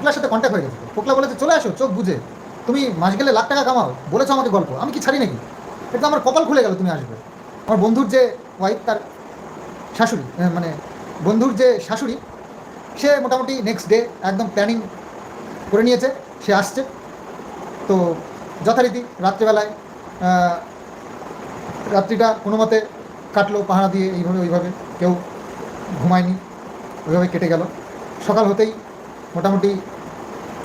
ফোকলার সাথে কন্ট্যাক্ট হয়ে গেছে। ফোকলা বলেছে, চলে আসো, চোখ বুঝে তুমি মাস গেলে লাখ টাকা কামাও। বলেছ আমাকে গল্প। আমি কি ছাড়ি নাকি? এটা আমার কপাল খুলে গেল, তুমি আসবে। আমার বন্ধুর যে ওয়াইফ তার শাশুড়ি মানে বন্ধুর যে শাশুড়ি, সে মোটামুটি নেক্সট ডে একদম প্ল্যানিং করে নিয়েছে। সে আসছে। তো যথারীতি রাত্রিবেলায় রাত্রিটা কোনো মতে কাটলো, পাহারা দিয়ে এইভাবে, ওইভাবে, কেউ ঘুমায়নি, ওইভাবে কেটে গেল। সকাল হতেই মোটামুটি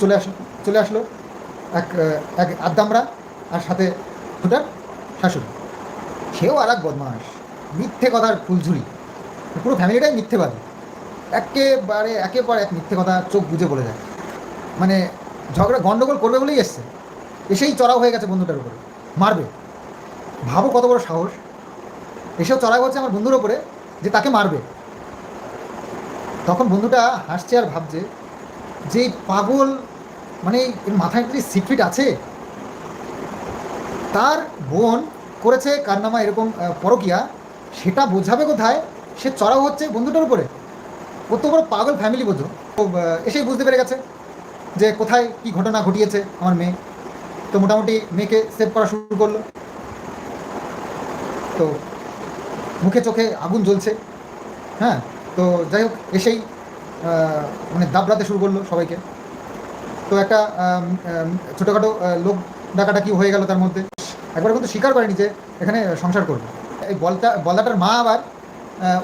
চলে আসলো চলে আসলো এক এক আদ্দামরা আর সাথে দুটার শাশুড়ি। সেও আর এক বদমাস মিথ্যে কথার ফুলঝুরি। পুরো ফ্যামিলিটাই মিথ্যেবাদী। একেবারে একেবারে এক মিথ্যে কথা চোখ বুঝে বলে যায় মানে ঝগড়া গণ্ডগোল করবে বলেই এসছে। এসেই চড়াও হয়ে গেছে বন্ধুটার উপরে। মারবে। ভাবো কত বড় সাহস। এসেও চড়াও হচ্ছে আমার বন্ধুর ওপরে যে তাকে মারবে। তখন বন্ধুটা হাসছে আর ভাবছে যে পাগল মানে মাথায় কি সিক্রেট আছে। তার বোন করেছে কারনামা এরকম পরকিয়া, সেটা বোঝাবে কোথায়? সে চড়াও হচ্ছে বন্ধুটার উপরে। কত বড় পাগল ফ্যামিলি বোঝো। এসেই বুঝতে পেরে গেছে যে কোথায় কি ঘটনা ঘটিয়েছে আমার মেয়ে। তো মোটামুটি মেয়েকে সেভ করা শুরু করল। তো মুখে চোখে আগুন জ্বলছে। হ্যাঁ তো যাই হোক, এসেই মানে দাবড়াতে শুরু করল সবাইকে। তো একটা ছোটোখাটো লোক ডাকাটা কি হয়ে গেল তার মধ্যে? একবার কিন্তু স্বীকার করেনি যে এখানে সংসার করবে। এই বলটা বলাটার মা আবার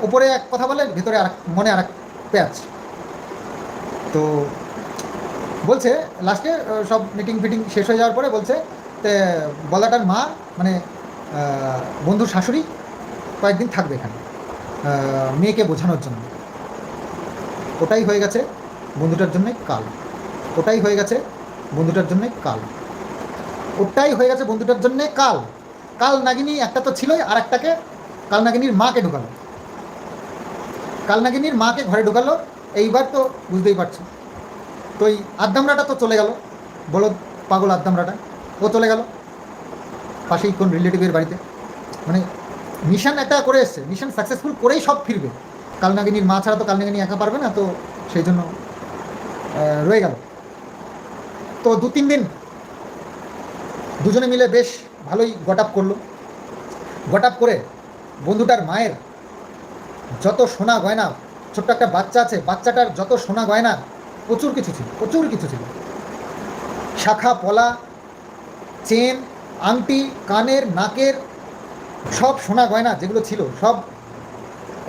উপরে এক কথা বলে, ভেতরে আর মনে আর এক প্যাচ। তো বলছে, লাস্টে সব মিটিং ফিটিং শেষ হয়ে যাওয়ার পরে বলছে, তে বলাটার মা মানে বন্ধুর শাশুড়ি কয়েকদিন থাকবে এখানে মেয়েকে বোঝানোর জন্য। ওটাই হয়ে গেছে বন্ধুটার জন্যে কাল। ওটাই হয়ে গেছে বন্ধুটার জন্যে কাল। ওটাই হয়ে গেছে বন্ধুটার জন্যে কাল। কাল নাগিনী একটা তো ছিলই আর একটাকে কাল নাগিনীর মাকে ঢুকালো। কাল নাগিনীর মাকে ঘরে ঢুকালো, এইবার তো বুঝতেই পারছ। তো এই আদ্দামরাটা তো চলে গেল, বলো পাগল আদ্দামরাটা, ও চলে গেল। পাশেই কোন রিলেটিভের বাড়িতে। মানে মিশন একটা করে এসছে মিশন সাকসেসফুল করেই সব ফিরবে। কালনাগিনীর মা ছাড়া তো কালনাগিনী একা পারবে না, তো সেই জন্য রয়ে গেল। তো দু তিন দিন দুজনে মিলে বেশ ভালোই গট আপ করল। গট আপ করে বন্ধুটার মায়ের যত সোনা গয়না, ছোট্ট একটা বাচ্চা আছে, বাচ্চাটার যত সোনা গয়না, প্রচুর কিছু ছিল, প্রচুর কিছু ছিল। শাখা, পলা, চেন, আংটি, কানের, নাকের সব সোনা গয়না যেগুলো ছিল, সব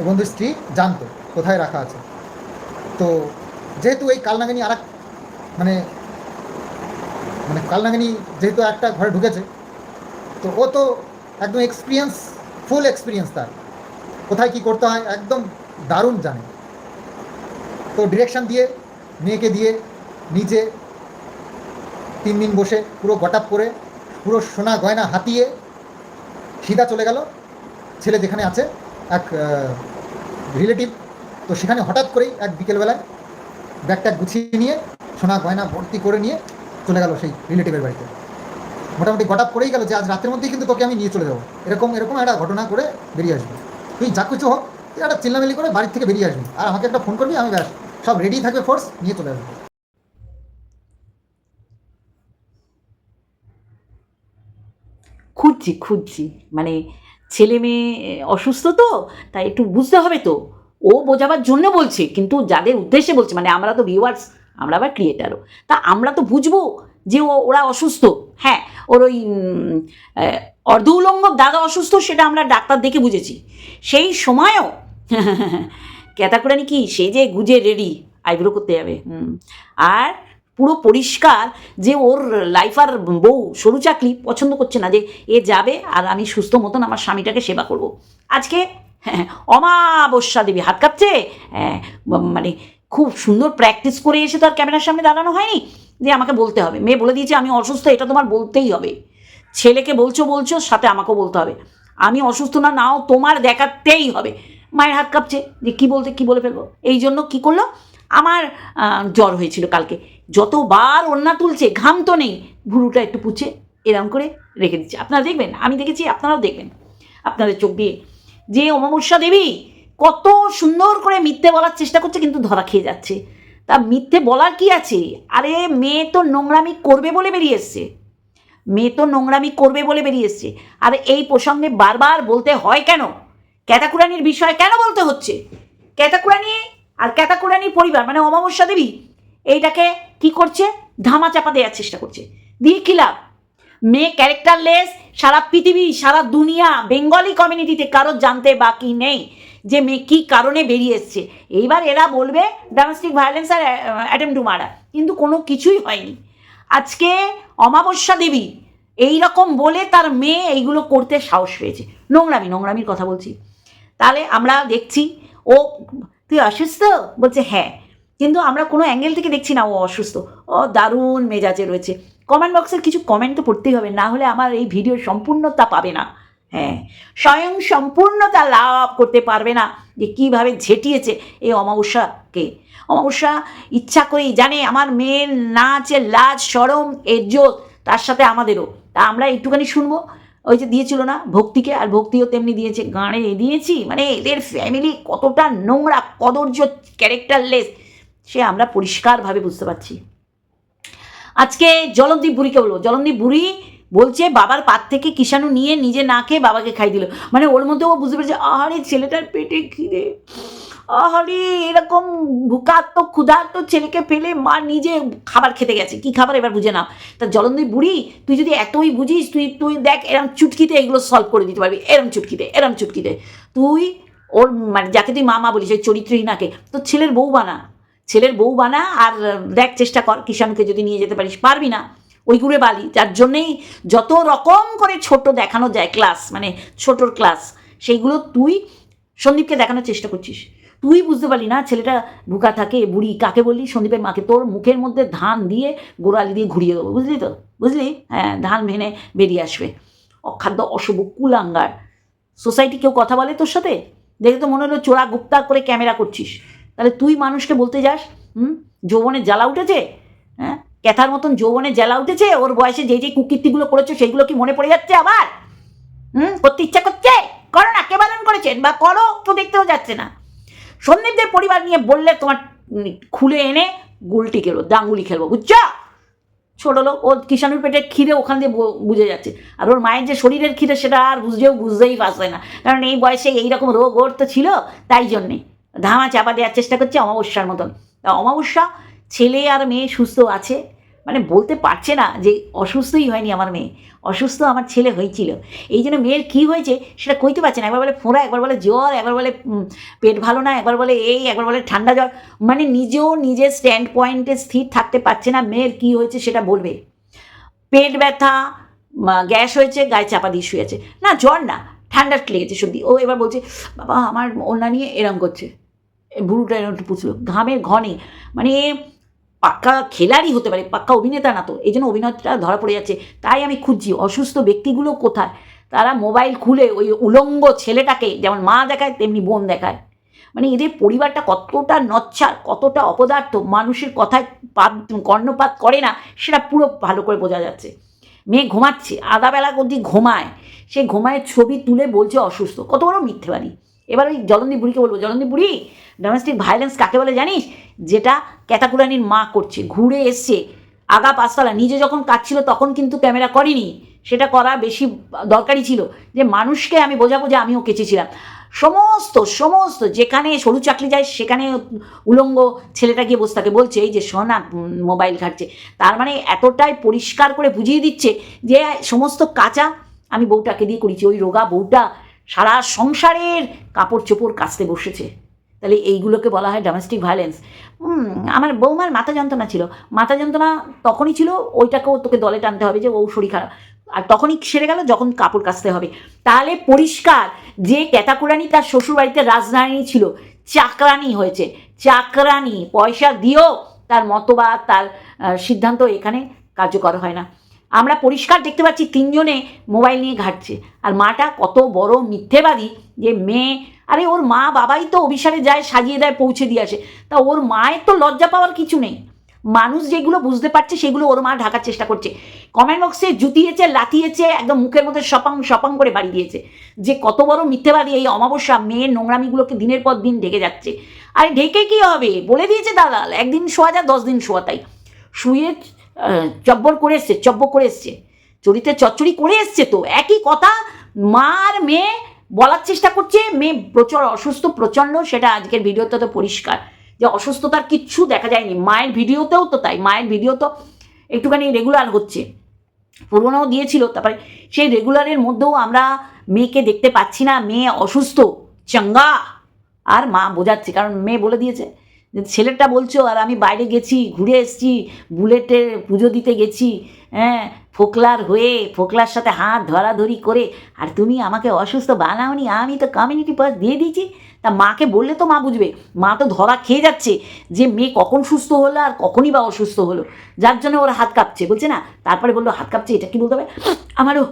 বন্ধুর স্ত্রী জানতো, কোথায় রাখা আছে। তো যেহেতু এই কালনাগিনী আর মানে মানে কালনাগিনী যেহেতু একটা ঘরে ঢুকেছে, তো ও তো একদম এক্সপিরিয়েন্স ফুল এক্সপিরিয়েন্স তার। কোথায় কি করতে হয় একদম দারুণ জানে। তো ডিরেকশন দিয়ে, মেয়েকে দিয়ে, নিজে তিন দিন বসে পুরো গটাপ করে, পুরো সোনা গয়না হাতিয়ে, সিধা চলে গেল, ছেলে যেখানে আছে এক রিলেটিভ তো সেখানে হঠাৎ করেই এক বিকেলবেলায় ব্যাগটা গুছিয়ে নিয়ে, সোনা গয়না ভর্তি করে নিয়ে চলে গেল সেই রিলেটিভের বাড়িতে। মোটামুটি গটাপ করেই গেল যে আজ রাতের মধ্যেই কিন্তু তোকে আমি নিয়ে চলে যাব। এরকম এরকম একটা ঘটনা করে বেরিয়ে আসবি। তুই যা কিছু হোক, তুই একটা চিল্লামিলি করে বাড়ির থেকে বেরিয়ে আসবি। আর আমাকে একটা ফোন করবি, আমি ব্যাস, সব রেডি থাকবে ফোর্স নিয়ে চলে আসব। খুঁজছি খুঁজছি। মানে ছেলে মেয়ে অসুস্থ তো, তাই একটু বুঝতে হবে তো। ও বোঝাবার জন্য বলছে, কিন্তু যাদের উদ্দেশ্যে বলছে মানে আমরা তো ভিউয়ার্স আমরা আবার ক্রিয়েটারও তা আমরা তো বুঝব যে ও, ওরা অসুস্থ। হ্যাঁ ওর ওই অর্ধ উলঙ্গ দাদা অসুস্থ, সেটা আমরা ডাক্তার দেখে বুঝেছি। সেই সময়ও ক্যাতাকুরানি কি, সে যে গুজে রেডি আইব্রো করতে যাবে, হুম। আর পুরো পরিষ্কার যে ওর লাইফ আর বউ সরু চাকরি পছন্দ করছে না যে এ যাবে আর আমি সুস্থ মতন আমার স্বামীটাকে সেবা করব। আজকে হ্যাঁ, অমাবস্যা দেবী হাত কাঁপছে? হ্যাঁ, মানে খুব সুন্দর প্র্যাকটিস করে এসে তো আর ক্যামেরার সামনে দাঁড়ানো হয়নি। যে আমাকে বলতে হবে। মেয়ে বলে দিয়েছে আমি অসুস্থ এটা তোমার বলতেই হবে। ছেলেকে বলছো বলছো সাথে আমাকেও বলতে হবে। আমি অসুস্থ না নাও তোমার দেখাতেই হবে। মায়ের হাত কাঁপছে। যে কি বলতে কি বলে ফেলব? এই জন্য কি করল? আমার জ্বর হয়েছিল কালকে। যতবার ওন্না তুলছে, ঘাম তো নেই। ভুরুটা একটু পুছে, এরম করে রেখে দিচ্ছে। আপনারা দেখবেন, আমি দেখেছি, আপনারাও দেখবেন। আপনাদের চোখ দিয়ে যে অমাবস্যা দেবী কত সুন্দর করে মিথ্যে বলার চেষ্টা করছে, কিন্তু ধরা খেয়ে যাচ্ছে। তা মিথ্যে বলার কি আছে? আরে, মেয়ে তো নোংরামি করবে বলে বেরিয়ে এসছে। মেয়ে তো নোংরামি করবে বলে বেরিয়ে এসছে। আর, এই প্রসঙ্গে বারবার বলতে হয় কেন? ক্যাতাকুরানির বিষয়ে কেন বলতে হচ্ছে? ক্যাতাকুরানি আর ক্যাতাকুরানির পরিবার মানে অমাবস্যা দেবী এইটাকে কি করছে? ধামা চাপা দেওয়ার চেষ্টা করছে। দিয়ে কি লাভ? মেয়ে ক্যারেক্টারলেস, সারা পৃথিবী, সারা দুনিয়া, বেঙ্গলি কমিউনিটিতে কারোর জানতে বাকি নেই যে মেয়ে কী কারণে বেরিয়ে এসছে। এইবার এরা বলবে ডোমেস্টিক ভায়োলেন্স আর অ্যাটেম্প টু মার্ডার কিন্তু কোনো কিছুই হয়নি। আজকে অমাবস্যা দেবী এই রকম বলে তার মেয়ে এইগুলো করতে সাহস পেয়েছে। নোংরামি, নোংরামির কথা বলছি। তাহলে আমরা দেখছি, ও, তুই অসুস্থ? বলছে হ্যাঁ। কিন্তু আমরা কোনো অ্যাঙ্গেল থেকে দেখছি না, ও অসুস্থ। ও দারুণ মেজাজে রয়েছে। কমেন্ট বক্সের কিছু কমেন্ট তো পড়তেই হবে, না হলে আমার এই ভিডিওর সম্পূর্ণতা পাবে না। হ্যাঁ স্বয়ং সম্পূর্ণতা লাভ করতে পারবে না যে কীভাবে ঝেঁটিয়েছে এই অমাবস্যাকে। অমাবস্যা ইচ্ছা করেই জানে, আমার মেয়ের না আছে লাজ, সরম, এজ্জত, তার সাথে আমাদেরও। তা আমরা একটুখানি শুনব। ওই যে দিয়েছিল না, ভক্তিকে, আর ভক্তিও তেমনি দিয়েছে। গানে দিয়েছি মানে এদের ফ্যামিলি কতটা নোংরা কদর্য ক্যারেক্টারলেস সে আমরা পরিষ্কারভাবে বুঝতে পারছি। আজকে জলন্দীপ বুড়িকে বলব। জলন্দীপ বুড়ি বলছে, বাবার পাত থেকে কিষাণু নিয়ে নিজে না খেয়ে বাবাকে খাই দিল। মানে ওর মধ্যে ও বুঝতে পেরেছে, আহারে, ছেলেটার পেটে খিদে। আহারে, এরকম ভুকাত্ম ক্ষুধার্ত ছেলেকে ফেলে মা নিজে খাবার খেতে গেছে। কি খাবার? এবার বুঝে নাও। তা জলন্দীপ বুড়ি, তুই যদি এতই বুঝিস, তুই তুই দেখ, এরম চুটকিতে এগুলো সলভ করে দিতে পারবি। এরম চুটকিতে এরম চুটকিতে। তুই ওর মানে যাকে তুই মামা বলিস ওই চরিত্রহীনাকে। তো ছেলের বউ বানা। ছেলের বউ বানা আর দেখ চেষ্টা কর কিষাণকে যদি নিয়ে যেতে পারিস। পারবি না। ওই গুড়ে বালি। যার জন্যেই যত রকম করে ছোট দেখানো যায় ক্লাস মানে ছোটোর ক্লাস, সেইগুলো তুই সন্দীপকে দেখানোর চেষ্টা করছিস। তুই বুঝতে পারলি না ছেলেটা ভুকা থাকে, বুড়ি কাকে বললি? সন্দীপের মাকে তোর মুখের মধ্যে ধান দিয়ে গোড়ালি দিয়ে ঘুরিয়ে দেবো। বুঝলি তো? বুঝলি? হ্যাঁ ধান ভেনে বেরিয়ে আসবে। অখাদ্য অশুভ কুলাঙ্গার। সোসাইটি কেউ কথা বলে তোর সাথে? দেখে তো মনে হলো চোরা গুপ্তা করে ক্যামেরা করছিস। তাহলে তুই মানুষকে বলতে যাস, হুম? যৌবনে জ্বালা উঠেছে? হ্যাঁ? ক্যাথার মতন যৌবনে জ্বালা উঠেছে? ওর বয়সে যে যে কুকীর্তিগুলো করেছ, সেইগুলো কি মনে পড়ে যাচ্ছে আবার? হুম? করতে ইচ্ছা করছে? করো না, কে বারণ করেছেন বা করো, তো দেখতেও যাচ্ছে না। সন্দীপদের পরিবার নিয়ে বললে তোমার খুলে এনে গুলটি খেলব ডাঙ্গুলি খেলব, বুঝছ? ছোট লোক, ওর কিষাণুর পেটের খিদে ওখান দিয়ে বুঝে যাচ্ছে। আর ওর মায়ের যে শরীরের খিদে, সেটা আর বুঝতেও বুঝতেই পারছে না। কারণ এই বয়সে এইরকম রোগ ওর তো ছিল, তাই জন্যে। ধামা চাপা দেওয়ার চেষ্টা করছে অমাবস্যার মতন। অমাবস্যা ছেলে আর মেয়ে সুস্থ আছে? মানে বলতে পারছে না যে অসুস্থই হয়নি আমার মেয়ে। অসুস্থ আমার ছেলে হয়েছিল। এই জন্য মেয়ের কী হয়েছে সেটা কইতে পারছে না। একবার বলে ফোঁড়া, একবার বলে জ্বর, একবার বলে পেট ভালো না, একবার বলে এই, একবার বলে ঠান্ডা জ্বর। মানে নিজেও নিজের স্ট্যান্ড পয়েন্টে স্থির থাকতে পারছে না মেয়ের কী হয়েছে সেটা বলবে। পেট ব্যথা গ্যাস হয়েছে, গায়ে চাপা দিয়ে শুয়েছে না, জ্বর না, ঠান্ডা লেগেছে সর্দি। ও এবার বলছে, বাবা, আমার ওনা নিয়ে এরম করছে। এরকম একটু পুছলো ঘামের ঘনে মানে পাক্কা খেলারই হতে পারে, পাক্কা অভিনেতা না তো, এই জন্য অভিনেতা ধরা পড়ে যাচ্ছে। তাই আমি খুঁজছি অসুস্থ ব্যক্তিগুলো কোথায়? তারা মোবাইল খুলে ওই উলঙ্গ ছেলেটাকে যেমন মা দেখায়, তেমনি বোন দেখায়। মানে এদের পরিবারটা কতটা নচ্ছার, কতটা অপদার্থ, মানুষের কথায় পাত কর্ণপাত করে না, সেটা পুরো ভালো করে বোঝা যাচ্ছে। মেয়ে ঘুমাচ্ছে আধাবেলা অবধি ঘুমায়, সে ঘুমায় ছবি তুলে বলছে অসুস্থ, কত বড় মিথ্যেবাদী। এবার ওই জলন্দী বুড়িকে বলব, জলন্দী বুড়ি ডোমেস্টিক ভায়োলেন্স কাকে বলে জানিস? যেটা ক্যাতাকুরানির মা করছে, ঘুরে এসছে, আগা পাঁচতলা, নিজে যখন কাটছিল তখন কিন্তু ক্যামেরা করেনি, সেটা করা বেশি দরকারি ছিল। যে মানুষকে আমি বোঝাবো যে আমিও কেচেছিলাম। সমস্ত সমস্ত, যেখানে সরু চাকরি যায়, সেখানে উলঙ্গ ছেলেটা গিয়ে বসে থাকে। বলছে, এই যে সোনা মোবাইল ঘাটছে। তার মানে এতটাই পরিষ্কার করে বুঝিয়ে দিচ্ছে যে সমস্ত কাঁচা আমি বউটাকে দিয়ে করেছি। ওই রোগা বউটা সারা সংসারের কাপড় চোপড় কাচতে বসেছে। তাহলে এইগুলোকে বলা হয় ডোমেস্টিক ভায়োলেন্স আমার বৌমার মাথা যন্ত্রণা ছিল। মাথা যন্ত্রণা তখনই ছিল, ওইটাকেও তোকে দলে টানতে হবে যে ও শরীর খারাপ। আর তখনই সেরে গেল যখন কাপড় কাচতে হবে। তাহলে পরিষ্কার, যে ক্যাতাকুরানি তার শ্বশুরবাড়িতে রাজধানী ছিল, চাকরানি হয়েছে। চাকরানি, পয়সা দিয়েও তার মতবাদ, তার সিদ্ধান্ত এখানে কার্যকর হয় না। আমরা পরিষ্কার দেখতে পাচ্ছি তিনজনে মোবাইল নিয়ে ঘাটছে। আর মাটা কত বড় মিথ্যেবাদী যে মেয়ে, আরে ওর মা বাবাই তো অভিসারে যায়, সাজিয়ে দেয়, পৌঁছে দিয়ে আসে। তা ওর মায়ের তো লজ্জা পাওয়ার কিছু নেই। মানুষ যেগুলো বুঝতে পারছে, সেগুলো ওর মা ঢাকার চেষ্টা করছে। কমেন্ট বক্সে জুতিয়েছে, লাথিয়েছে, একদম মুখের মধ্যে সপাং সপাং করে বাড়ি দিয়েছে। যে কত বড় মিথ্যেবাদী এই অমাবস্যা মেয়ের নোংরামিগুলোকে দিনের পর দিন ঢেকে যাচ্ছে। আরে ঢেকে কি হবে? বলে দিয়েছে দালাল, একদিন শোয়া যায় দশ দিন শোয়া তাই। শুয়ে চব্বর করে এসছে, চব্বর করে এসছে। চরিত্রে চচ্চড়ি করে এসছে তো, একই কথা মার মেয়ে বলার চেষ্টা করছে, মেয়ে প্রচুর অসুস্থ, প্রচণ্ড, সেটা আজকের ভিডিওতে তো পরিষ্কার। যে অসুস্থতার কিচ্ছু দেখা যায়নি, মায়ের ভিডিওতেও তো তাই, মায়ের ভিডিও তো একটুখানি রেগুলার হচ্ছে। পুরোনোও দিয়েছিল, তারপরে সেই রেগুলারের মধ্যেও আমরা মেয়েকে দেখতে পাচ্ছি না, মেয়ে অসুস্থ, চাঙ্গা। আর মা বোঝাচ্ছে, কারণ মেয়ে বলে দিয়েছে ছেলেটা বলছো, আর আমি বাইরে গেছি, ঘুরে এসেছি, বুলেটে পুজো দিতে গেছি হ্যাঁ ফোকলার হয়ে, ফোকলার সাথে হাত ধরাধরি করে, আর তুমি আমাকে অসুস্থ বানাওনি, আমি তো কমিউনিটি পাস দিয়ে দিয়েছি। তা মাকে বললে তো মা বুঝবে, মা তো ধরা খেয়ে যাচ্ছে যে মেয়ে কখন সুস্থ হলো আর কখনই বা অসুস্থ হলো। যার জন্য ওরা হাত কাঁপছে, বলছে না, তারপরে বলল, হাত কাঁপছে, এটা কি বলতে হবে? আমারও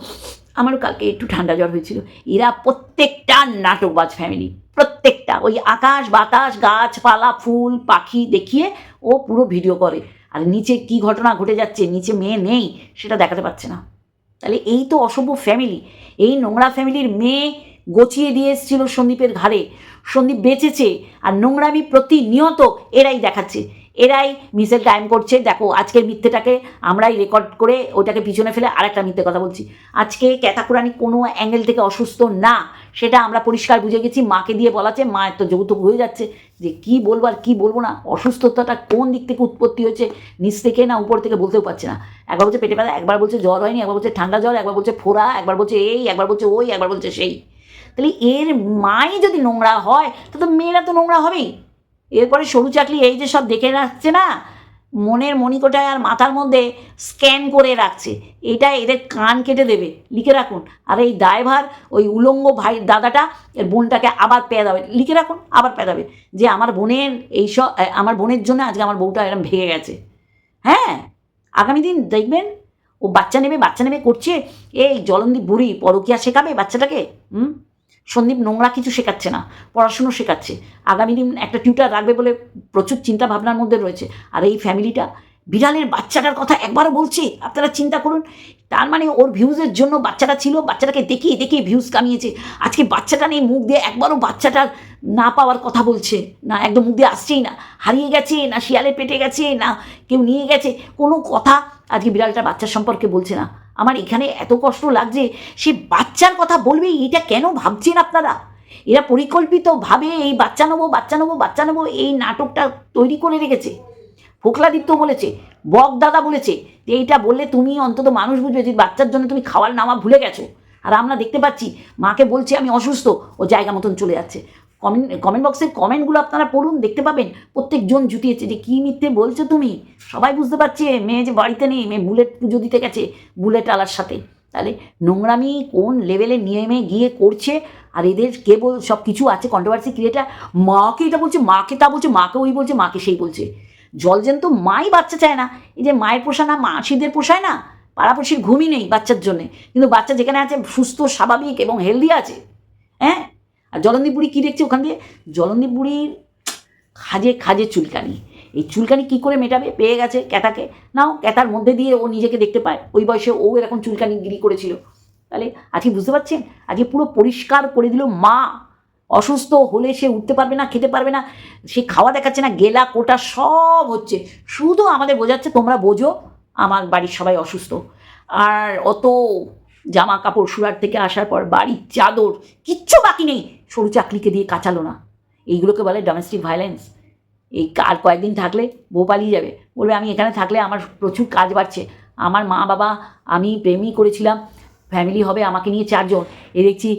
আমারও কালকে একটু ঠান্ডা জ্বর হয়েছিল। এরা প্রত্যেকটা নাটকবাজ ফ্যামিলি প্রত্যেকটা। ওই আকাশ, বাতাস, গাছপালা, ফুল, পাখি দেখিয়ে ও পুরো ভিডিও করে। আর নিচে কি ঘটনা ঘটে যাচ্ছে, নিচে মেয়ে নেই, সেটা দেখাতে পারছে না। তাহলে এই তো অসভ্য ফ্যামিলি এই নোংরা ফ্যামিলির মেয়ে গচিয়ে দিয়ে এসেছিল সন্দীপের ঘাড়ে। সন্দীপ বেঁচেছে, আর নোংরামি প্রতিনিয়ত এরাই দেখাচ্ছে। এরাই মিসেল টাইম করছে। দেখো, আজকের মিথ্যেটাকে আমরাই রেকর্ড করে ওটাকে পিছনে ফেলে আরেকটা মিথ্যে কথা বলছি। আজকে ক্যাতাকুরানি কোনো অ্যাঙ্গেল থেকে অসুস্থ না, সেটা আমরা পরিষ্কার বুঝে গেছি। মাকে দিয়ে বলাছে, মা, এত যৌতুক হয়ে যাচ্ছে। যে কি বলব আর কী বলব না? অসুস্থতাটা কোন দিক থেকে উৎপত্তি হয়েছে? নিচ থেকে না উপর থেকে বলতেও পারছে না। একবার বলছে পেটে ব্যথা, একবার বলছে জ্বর হয়নি, একবার বলছে ঠান্ডা জ্বর, একবার বলছে ফোড়া, একবার বলছে এই, একবার বলছে ওই, একবার বলছে সেই। তাহলে এর মাই যদি নোংরা হয় তো মেয়েরা তো নোংরা হবেই। এরপরে সরু চাকলি এই যে সব দেখে রাখছে না? মনের মণিকোটায় আর মাথার মধ্যে স্ক্যান করে রাখছে। এটা এদের কান কেটে দেবে, লিখে রাখুন। আর এই দায়ভার, ওই উলঙ্গ ভাই দাদাটা, এর বোনটাকে আবার পেদাবে, লিখে রাখুন, আবার পেদাবে। যে আমার বোনের এইসব আমার বোনের জন্য আজকে আমার বউটা এরম ভেঙে গেছে। হ্যাঁ? আগামী দিন দেখবেন, ও বাচ্চা নেবে বাচ্চা নেবে, করছে। এই জলন্দীপ বুড়ি পরকিয়া শেখাবে বাচ্চাটাকে? হুম? সন্দীপ নোংরা কিছু শেখাচ্ছে না, পড়াশুনো শেখাচ্ছে। আগামী দিন একটা টিউটার রাখবে বলে প্রচুর চিন্তা ভাবনার মধ্যে রয়েছে। আর এই ফ্যামিলিটা বিড়ালের বাচ্চাটার কথা একবারও বলছে, আপনারা চিন্তা করুন। তার মানে ওর ভিউজের জন্য বাচ্চাটা ছিল, বাচ্চাটাকে দেখিয়ে দেখিয়ে ভিউজ কামিয়েছে। আজকে বাচ্চাটা নিয়ে মুখ দিয়ে একবারও বাচ্চাটার না পাওয়ার কথা বলছে, না একদম মুখ দিয়ে আসছেই না। হারিয়ে গেছে, না শিয়ালে পেটে গেছে, না কেউ নিয়ে গেছে। কোনো কথা আজকে বিড়ালটার বাচ্চার সম্পর্কে বলছে না। আমার এখানে এত কষ্ট লাগছে, সে বাচ্চার কথা বলবে, এটা কেন ভাবছেন আপনারা? এরা পরিকল্পিতভাবে এই বাচ্চা নেব বাচ্চা নেব বাচ্চা নেব, এই নাটকটা তৈরি করে রেখেছে। ফোকলাদিত্য বলেছে, বক দাদা বলেছে, যে এইটা বললে তুমি অন্তত মানুষ বুঝবে যে বাচ্চার জন্য তুমি খাওয়ার নামা ভুলে গেছো। আর আমরা দেখতে পাচ্ছি, মাকে বলছে, আমি অসুস্থ। ও জায়গা মতন চলে যাচ্ছে। কমেন্ট কমেন্ট বক্সের কমেন্টগুলো আপনারা পড়ুন, দেখতে পাবেন। প্রত্যেকজন জুটিয়েছে যে কী মিথ্যে বলছো তুমি। সবাই বুঝতে পারছে, মেয়ে যে বাড়িতে নেই, মেয়ে বুলেট পুজো দিতে গেছে বুলেট আলার সাথে। তাহলে নোংরামি কোন লেভেলে নেমে গিয়ে করছে? আর এদের কেবল সব কিছু আছে কন্ট্রোভার্সি ক্রিয়েটার মাকে এটা বলছে, মাকে তা বলছে, মাকে ওই বলছে, মাকে সেই বলছে। জলজেন তো মাই বাচ্চা চায় না। এই যে মায়ের পোষা না, মাসিদের পোষায় না। পাড়াপড়শির ঘুমই নেই বাচ্চার জন্যে। কিন্তু বাচ্চা যেখানে আছে, সুস্থ, স্বাভাবিক এবং হেলদি আছে। হ্যাঁ? আর জলন্দীপ বুড়ি কী দেখছে ওখান দিয়ে? জলন্দীপ বুড়ির খাজে খাজে চুলকানি। এই চুলকানি কী করে মেটাবে? পেয়ে গেছে ক্যাতাকে। নাও, ক্যাতার মধ্যে দিয়ে ও নিজেকে দেখতে পায়। ওই বয়সে ও এরকম চুলকানি গিরি করেছিল। তাহলে আজকে বুঝতে পারছেন? আজকে পুরো পরিষ্কার করে দিল মা। অসুস্থ হলে সে উঠতে পারবে না, খেতে পারবে না। সে খাওয়া দেখাচ্ছে না, গেলা, কোটা সব হচ্ছে। শুধু আমাদের বোঝাচ্ছে তোমরা বোঝো, আমার বাড়ির সবাই অসুস্থ। আর অত জামা কাপড় সুরাট থেকে আসার পর বাড়ির চাদর কিচ্ছু বাকি নেই। সরু চাকলিকে দিয়ে কাচালো না। এইগুলোকে বলে ডোমেস্টিক ভায়োলেন্স এই আর কয়েকদিন থাকলে বউ পালিয়ে যাবে। বলবে, আমি এখানে থাকলে আমার প্রচুর কাজ বাড়ছে। আমার মা বাবা, আমি প্রেমই করেছিলাম। ফ্যামিলি হবে আমাকে নিয়ে চারজন। এ দেখছি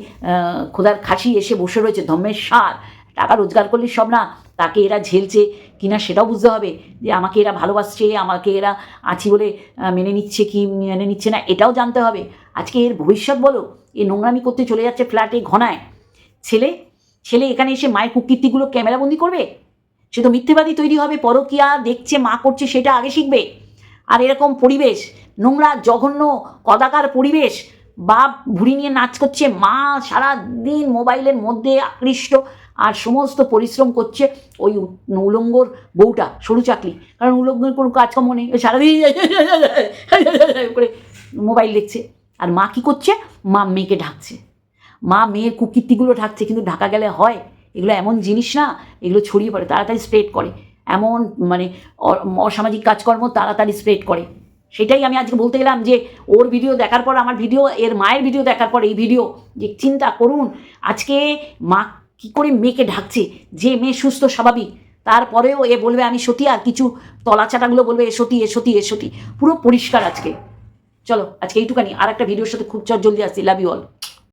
খোদার খাসি এসে বসে রয়েছে। ধম্মের সার। টাকা রোজগার করলে সব না। তাকে এরা ঝেলছে। কিনা সেটাও বুঝতে হবে যে আমাকে এরা ভালোবাসছে, আমাকে এরা আছি বলে মেনে নিচ্ছে কি, মেনে নিচ্ছে না, এটাও জানতে হবে। আজকে এর ভবিষ্যৎ বলো? এ নোংরামি করতে চলে যাচ্ছে ফ্ল্যাটে ঘনায়। ছেলে ছেলে এখানে এসে মায়ের কুকীর্তিগুলো ক্যামেরাবন্দি করবে? সে তো মিথ্যেবাদী তৈরি হবে, পরকিয়া দেখছে, মা করছে, সেটা আগে শিখবে। আর এরকম পরিবেশ, নোংরা, জঘন্য, কদাকার পরিবেশ, বাপ ভুড়ি নিয়ে নাচ করছে, মা সারা দিন মোবাইলের মধ্যে আকৃষ্ট, আর সমস্ত পরিশ্রম করছে ওই উলঙ্গর বউটা, সরু চাকলি। কারণ উলঙ্গের কোনো কাজকর্ম নেই সারাদিন করে মোবাইল দেখছে। আর মা কী করছে? মা মেয়েকে ঢাকছে। মা মেয়ের কুকীর্তিগুলো ঢাকছে, কিন্তু ঢাকা গেলে হয়? এগুলো এমন জিনিস না, এগুলো ছড়িয়ে পড়ে, তাড়াতাড়ি স্প্রেড করে। এমন মানে অসামাজিক কাজকর্ম তাড়াতাড়ি স্প্রেড করে। সেটাই আমি আজকে বলতে গেলাম যে, ওর ভিডিও দেখার পর, আমার ভিডিও এর মায়ের ভিডিও দেখার পর এই ভিডিও যে চিন্তা করুন, আজকে মা কী করে মেয়েকে ঢাকছে? যে মেয়ে সুস্থ, স্বাভাবিক, তারপরেও এ বলবে, আমি সতী। আর কিছু তলাচাটাগুলো বলবে, এ সতী এ সতী এ সতী। পুরো পরিষ্কার আজকে। চলো আজকে এইটুকানি আর একটা ভিডিওর সাথে খুব চট জলদি আসছি। Love you all